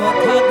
কথা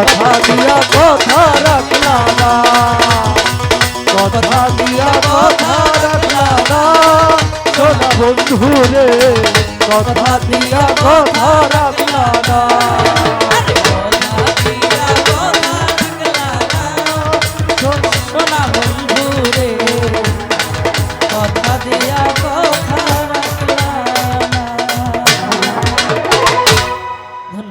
কথা দিয়া কথা রাখলাম কথা দিয়া কথা রাখলাম বন্ধু রে, কথা দিয়া কথা রাখলা না